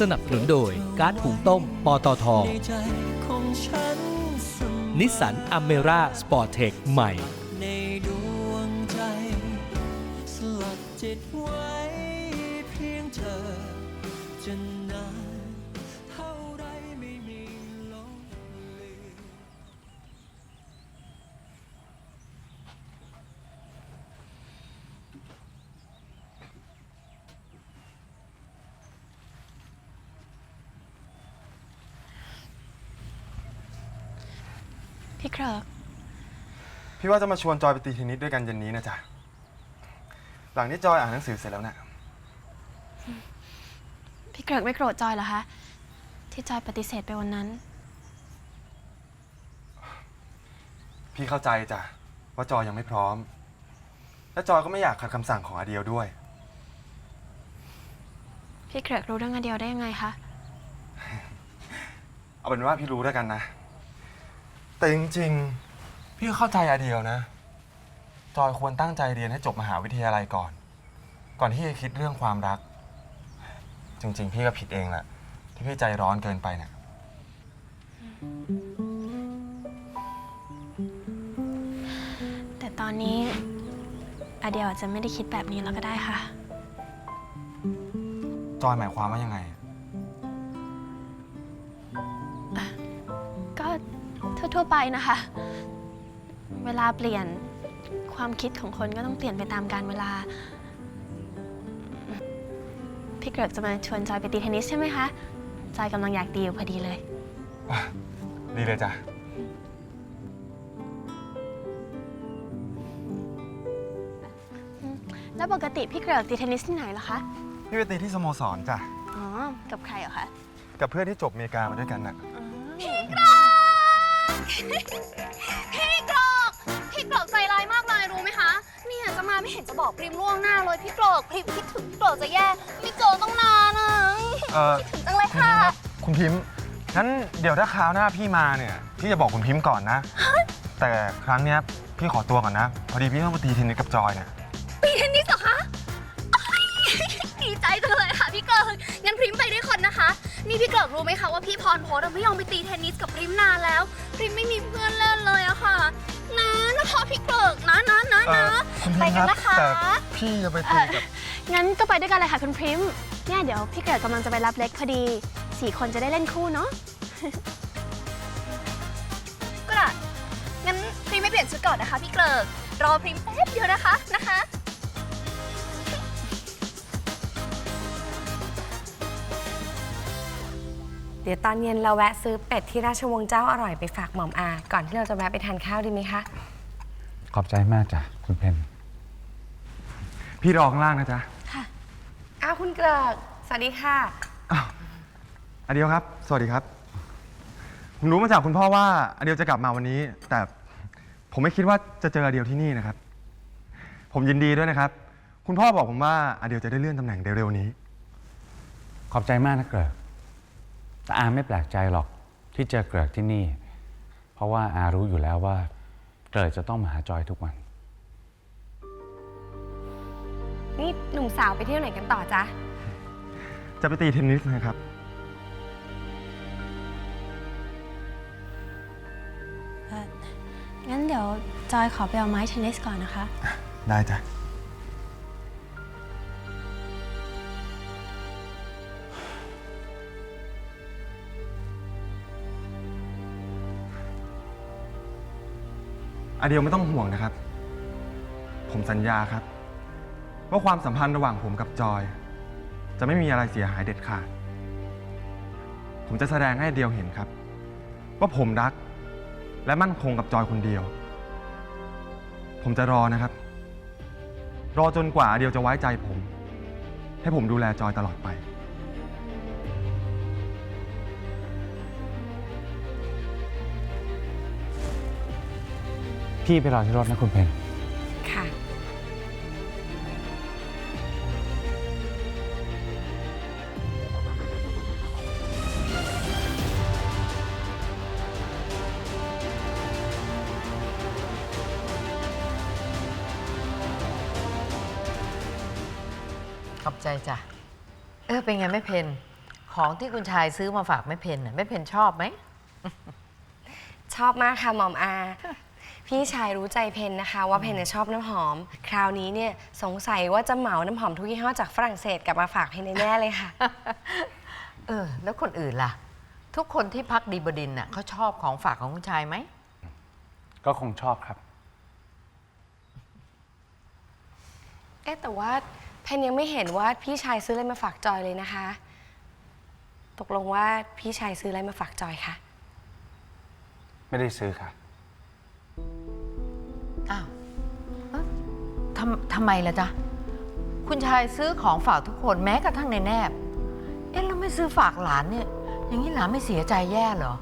สนับสนุนโดยการ์ดหุงต้ม ปตทในใจของฉันเสมอนิสสันอเมร่าสปอร์ตเทคใหม่ ในดวงใจสลักจิตไว้ พี่เกริกพี่ว่าจะมาชวนจอยไปตีเทนนิสด้วยกันเย็นนี้นะจ๊ะ หลังนี้จอยอ่านหนังสือเสร็จแล้วนะพี่เกริกไม่โกรธจอยเหรอคะ ที่จอยปฏิเสธไปวันนั้น พี่เข้าใจจ้ะว่าจอยยังไม่พร้อม และจอยก็ไม่อยากขัดคำสั่งของอาเดียวด้วย พี่เกริกรู้เรื่องอันเดียวได้ยังไงคะ เอาเป็นว่าพี่รู้แล้วกันนะ แต่จริงๆ พี่ก็เข้าใจอาเดียวนะ จอยควรตั้งใจเรียนให้จบมหาวิทยาลัยก่อน ก่อนที่จะคิดเรื่องความรัก จริง ๆ พี่ก็ผิดเองแหละที่พี่ใจร้อนเกินไปเนี่ยแต่ตอนนี้อาเดียวอาจจะไม่ได้คิดแบบนี้แล้วก็ได้ค่ะ จอยหมายความว่ายังไงก็ ทั่วๆไปนะคะ เวลาเปลี่ยนความคิดของคนก็ต้องเปลี่ยนไปตามกาลเวลา พี่เกริกจะมาชวนจอยไปตีเทนนิสใช่ไหมคะ จอยกำลังอยากตีอยู่พอดีเลยดีเลยจ้ะ แล้วปกติพี่เกริกตีเทนนิสที่ไหนเหรอคะ พี่ไปตีที่สโมสรจ้ะ อ๋อ กับใครเหรอคะ กับเพื่อนที่จบอเมริกามาด้วยกันน่ะพี่กร อกพี่กรอกใจร้ายมากเลยรู้ไหมคะ เนี่ยจะมาไม่เห็นจะบอกพริมล่วงหน้าเลยพี่กรอกพริมคิดถึงพี่กรอกจะแย่ไม่เจอต้องนานอะเอ่อ คิดถึงจังเลยคุณพิค่ะมพ์ครับคุณพิมพ์งั้นเดี๋ยวถ้าคราวหน้าพี่มาเนี่ย พี่จะบอกคุณพิมพ์ก่อนนะ แต่ครั้งเนี้ยพี่ขอตัวก่อนนะ พอดีพี่ต้องมาตีเทนนิสกับจอยเนี่ย ปีเทนนิสเหรอคะอ้ายดีใจจังเลยค่ะพี่กรอกงั้นพริมไปด้วยคนนะคะ นี่พี่กรอกรู้ไหมคะว่าพี่พรโพสต์อะไม่ยอมไปตีเทนนิสกับพริมนานแล้วพ ริมไม่มีเพื่อนเล่นเลยอะค่ะนะนะพอพี่กรอกนะนะนะเอ่นะอคุณพิไปมพ์กัคนรับนะคะ แต่พี่จะไปตีกับงั้นก็ไปด้วยกันเลยค่ะคุณพริมเนี่ยเดี๋ยวพี่เกริกกำลังจะไปรับเล็กพอดีสี่คนจะได้เล่นคู่เนาะ ก็ได้งั้นพริมไม่เปลี่ยนชุดก่อนนะคะ พี่เกริกรอพริมแป๊บเดียวนะคะนะคะ เดี๋ยวตอนเย็นเราแวะซื้อเป็ดที่ราชวงศ์เจ้าอร่อยไปฝากหม่อมอา ก่อนที่เราจะแวะไปทานข้าวดีไหมคะ ขอบใจมากจ้ะคุณเพนพี่รอข้างล่างนะจ๊ะอ้าวคุณเกริกสวัสดีค่ะอเดียวครับ สวัสดีครับ ผมรู้มาจากคุณพ่อว่าอเดียวจะกลับมาวันนี้ แต่ผมไม่คิดว่าจะเจออเดียวที่นี่นะครับ ผมยินดีด้วยนะครับ คุณพ่อบอกผมว่าอเดียวจะได้เลื่อนตำแหน่งเร็วๆนี้ ขอบใจมากนะเกริก แต่อาไม่แปลกใจหรอกที่เจอเกริกที่นี่ เพราะว่าอารู้อยู่แล้วว่าเกริกจะต้องมาหาจอยทุกวัน นี่หนุ่มสาวไปเที่ยวไหนกันต่อจ๊ะ จะไปตีเทนนิสนะครับเอ่องั้นเดี๋ยวจอยขอไปเอาไม้เทนนิสก่อนนะคะ ได้จ้ะ อเดียวไม่ต้องห่วงนะครับ ผมสัญญาครับ ว่าความสัมพันธ์ระหว่างผมกับจอย จะไม่มีอะไรเสียหายเด็ดขาด ผมจะแสดงให้อเดียวเห็นครับ ว่าผมรัก และมั่นคงกับจอยคนเดียว ผมจะรอนะครับ รอจนกว่าอเดียวจะไว้ใจผม ให้ผมดูแลจอยตลอดไป พี่ไปรอที่รถนะคุณเพนค่ะ ขอบใจจ้ะ เออ เป็นไงไม่เพนของที่คุณชายซื้อมาฝากแม่เพนน่ะแม่เพนชอบไหม ชอบมากค่ะหมอมอา พี่ชายรู้ใจเพนนะคะ ว่าเพนน่ะชอบน้ำหอม คราวนี้เนี่ยสงสัยว่าจะเหมาน้ำหอมทุกยี่ห้อจากฝรั่งเศสกลับมาฝากเพนแน่ๆเลยค่ะ เออ แล้วคนอื่นล่ะ ทุกคนที่พักดีบดินทร์น่ะเขาชอบของฝากของคุณชายไหม ก็คงชอบครับ เอ๊ะแต่ว่าเพนยังไม่เห็นว่าพี่ชายซื้ออะไรมาฝากจอยเลยนะคะ ตกลงว่าพี่ชายซื้ออะไรมาฝากจอยคะ ไม่ได้ซื้อค่ะ อ้าวเอ๊ะทำทำไมล่ะจ๊ะ คุณชายซื้อของฝากทุกคนแม้กระทั่งในแนบ เอ๊ะแล้วไม่ซื้อฝากหลานเนี่ย อย่างนี้หลานไม่เสียใจแย่เหรอ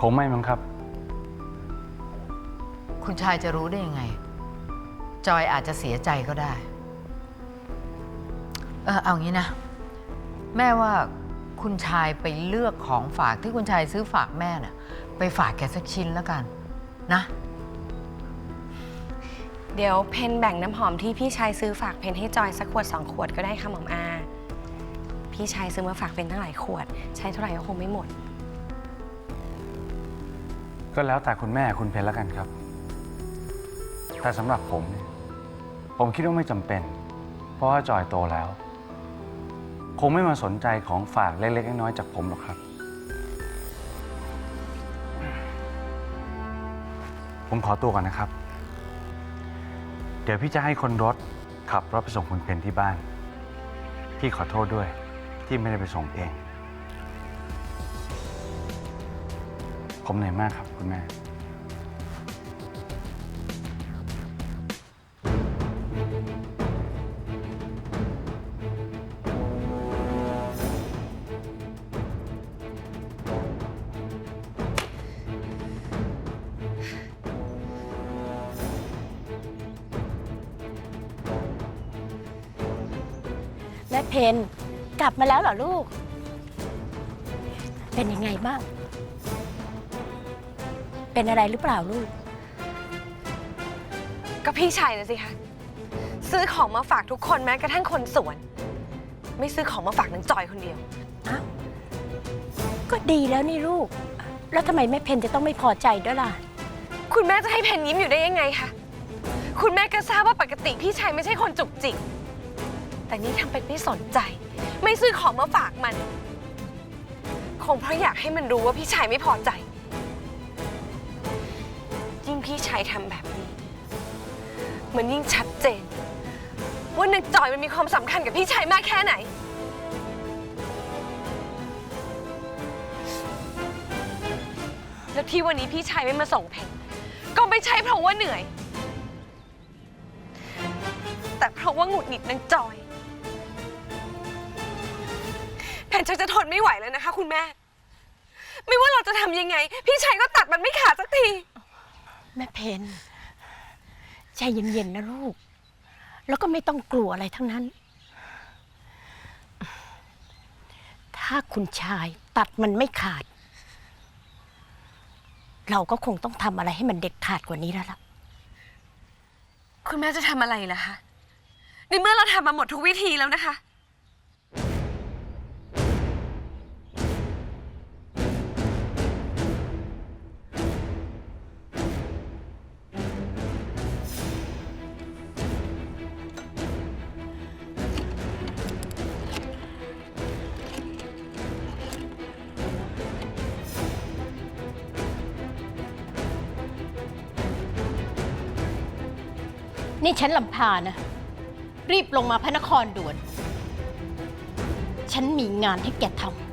คงไม่มั้งครับ คุณชายจะรู้ได้ยังไง จอยอาจจะเสียใจก็ได้ เออเอางี้นะ แม่ว่าคุณชายไปเลือกของฝากที่คุณชายซื้อฝากแม่น่ะ ไปฝากแกสักชิ้นแล้วกัน นะ เดี๋ยวเพนแบ่งน้ำหอมที่พี่ชายซื้อฝากเพนให้จอยสักขวดสองขวดก็ได้ค่ะหมอมอา พี่ชายซื้อมาฝากเพนตั้งหลายขวด ใช้เท่าไหร่ก็คงไม่หมด ก็แล้วแต่คุณแม่คุณเพนแล้วกันครับ แต่สำหรับผมเนี่ยผมคิดว่าไม่จำเป็น เพราะว่าจอยโตแล้ว คงไม่มาสนใจของฝากเล็กๆน้อยๆจากผมหรอกครับ ผมขอตัวก่อนนะครับ เดี๋ยวพี่จะให้คนรถขับรถไปส่งคุณเพนที่บ้าน พี่ขอโทษด้วยที่ไม่ได้ไปส่งเอง ผมเหนื่อยมากครับคุณแม่ ม่เพนกลับมาแล้วเหรอลูก เป็นยังไงบ้าง เป็นอะไรหรือเปล่าลูก ก็พี่ชายนะสิคะ ซื้อของมาฝากทุกคนแม้กระทั่งคนสวน ไม่ซื้อของมาฝากนางจอยคนเดียว อ้าว ก็ดีแล้วนี่ลูก แล้วทำไมแม่เพนจะต้องไม่พอใจด้วยล่ะ คุณแม่จะให้เพนยิ้มอยู่ได้ยังไงคะ คุณแม่ก็ทราบว่าปกติพี่ชายไม่ใช่คนจุกจิก แต่นี่ทำเป็นไม่สนใจ ไม่ซื้อของมาฝากมัน คงเพราะอยากให้มันรู้ว่าพี่ชายไม่พอใจ ยิ่งพี่ชายทำแบบนี้ มันยิ่งชัดเจน ว่านางจอยมันมีความสำคัญกับพี่ชายมากแค่ไหน แล้วที่วันนี้พี่ชายไม่มาส่งเพนก็ไม่ใช่เพราะว่าเหนื่อย แต่เพราะว่าหงุดหงิดนางจอย นชักจะทนไม่ไหวแล้วนะคะ คุณแม่ ไม่ว่าเราจะทำยังไง พี่ชายก็ตัดมันไม่ขาดสักที แม่เพนใจเย็นๆนะลูก แล้วก็ไม่ต้องกลัวอะไรทั้งนั้น ถ้าคุณชายตัดมันไม่ขาด เราก็คงต้องทำอะไรให้มันเด็ดขาดกว่านี้แล้วล่ะ คุณแม่จะทำอะไรล่ะคะในเมื่อเราทำมาหมดทุกวิธีแล้วนะคะ นี่ฉันลำพานะ รีบลงมาพระนครด่วน ฉันมีงานให้แกทำ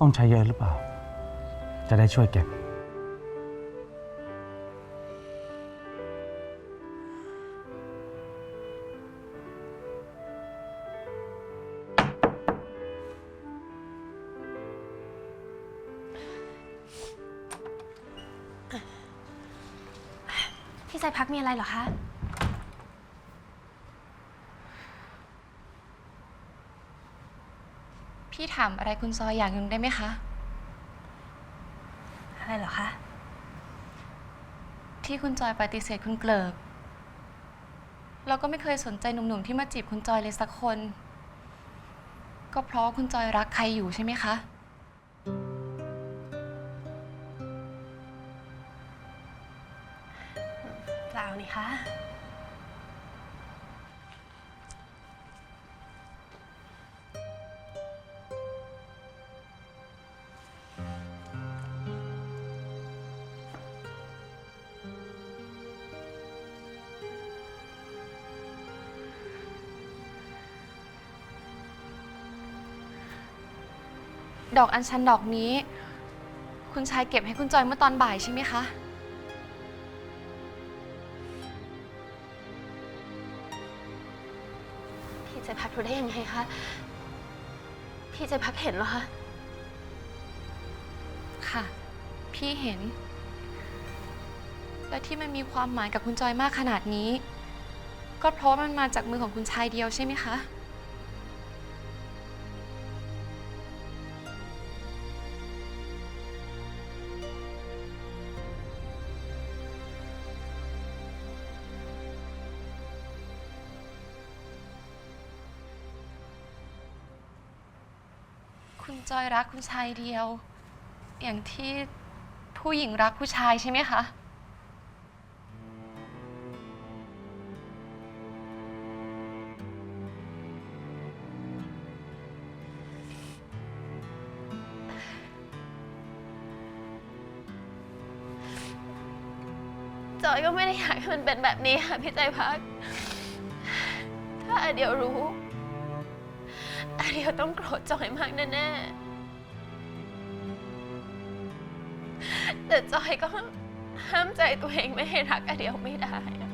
ต้องใช้เยอะหรือเปล่า จะได้ช่วยเก็บ พี่ใจพักมีอะไรเหรอคะามอะไรคุณจอยอย่างหนึ่งได้ไหมคะ อะไรเหรอคะ ที่คุณจอยปฏิเสธคุณเกลิกเราก็ไม่เคยสนใจหนุ่มๆที่มาจีบคุณจอยเลยสักคน ก็เพราะว่าคุณจอยรักใครอยู่ใช่ไหมคะ เปล่านี่คะ ดอกอัญชันดอกนี้ คุณชายเก็บให้คุณจอยเมื่อตอนบ่ายใช่ไหมคะ พี่ใจพักรู้ได้ยังไงคะ พี่ใจพักเห็นเหรอคะ ค่ะ พี่เห็น และที่มันมีความหมายกับคุณจอยมากขนาดนี้ ก็เพราะว่ามันมาจากมือของคุณชายเดียวใช่ไหมคะ คุณจอยรักคุณชายเดียว อย่างที่ผู้หญิงรักผู้ชายใช่ไหมคะ จอยก็ไม่ได้อยากให้มันเป็นแบบนี้ค่ะพี่ใจพัก ถ้าอเดียวรู้ เดียวต้องโกรธจอยมากแน่ๆแต่จอยก็ห้ามใจตัวเองไม่ให้รักอเดียวไม่ได้อะ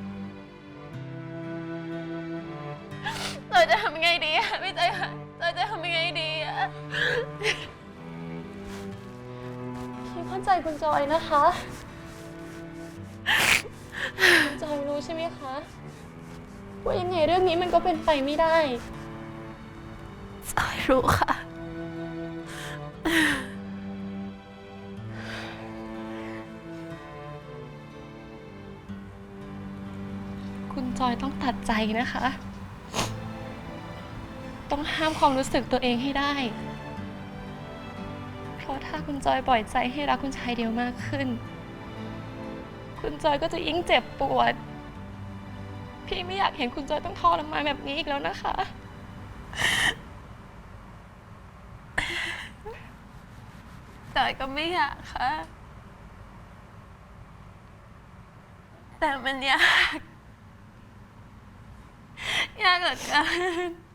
จอยจะทำยังไงดีอะพี่ใจพักจอยจะทำยังไงดีอะพี่เข้าใจคุณจอยนะคะคุณจอยรู้ใช่ไหมคะ ว่ายังไงเรื่องนี้มันก็เป็นไปไม่ได้ จอยรู้ค่ะ คุณจอยต้องตัดใจนะคะ ต้องห้ามความรู้สึกตัวเองให้ได้ เพราะถ้าคุณจอยปล่อยใจให้รักคุณชายเดียวมากขึ้น คุณจอยก็จะยิ่งเจ็บปวด พี่ไม่อยากเห็นคุณจอยต้องทรมานแบบนี้อีกแล้วนะคะ ตอยก็ไม่อยากค่ะ แต่มันยาก ยากเหลือเกิน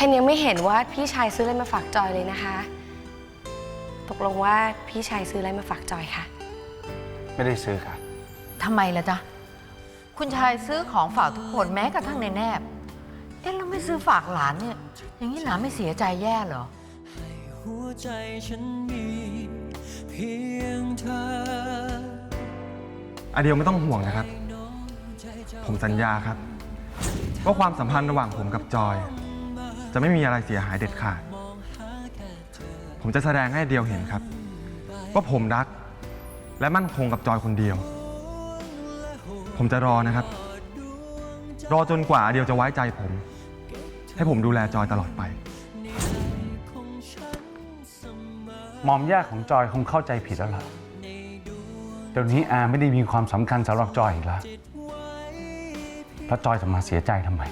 เพนยังไม่เห็นว่าพี่ชายซื้ออะไรมาฝากจอยเลยนะคะ ตกลงว่าพี่ชายซื้ออะไรมาฝากจอยค่ะ ไม่ได้ซื้อค่ะ ทำไมล่ะจ๊ะ คุณชายซื้อของฝากทุกคนแม้กระทั่งในแนบ เอ๊ะแล้วไม่ซื้อฝากหลานเนี่ย อย่างนี้หลานไม่เสียใจแย่เหรอ หัวใจฉันมีเพียงเธออเดียวไม่ต้องห่วงนะครับ ผมสัญญาครับ ว่าความสัมพันธ์ระหว่างผมกับจอย จะไม่มีอะไรเสียหายเด็ดขาด ผมจะแสดงให้เดียวเห็นครับ ว่าผมรัก และมั่นคงกับจอยคนเดียว ผมจะรอนะครับ รอจนกว่าเดียวจะไว้ใจผม ให้ผมดูแลจอยตลอดไป มอมย่าของจอยคงเข้าใจผิดแล้วล่ะแต่ดี๋ยวนี้อาไม่ได้มีความสำคัญสำหรับจอยอีกแล้ว แล้วจอยจะมาเสียใจทำไม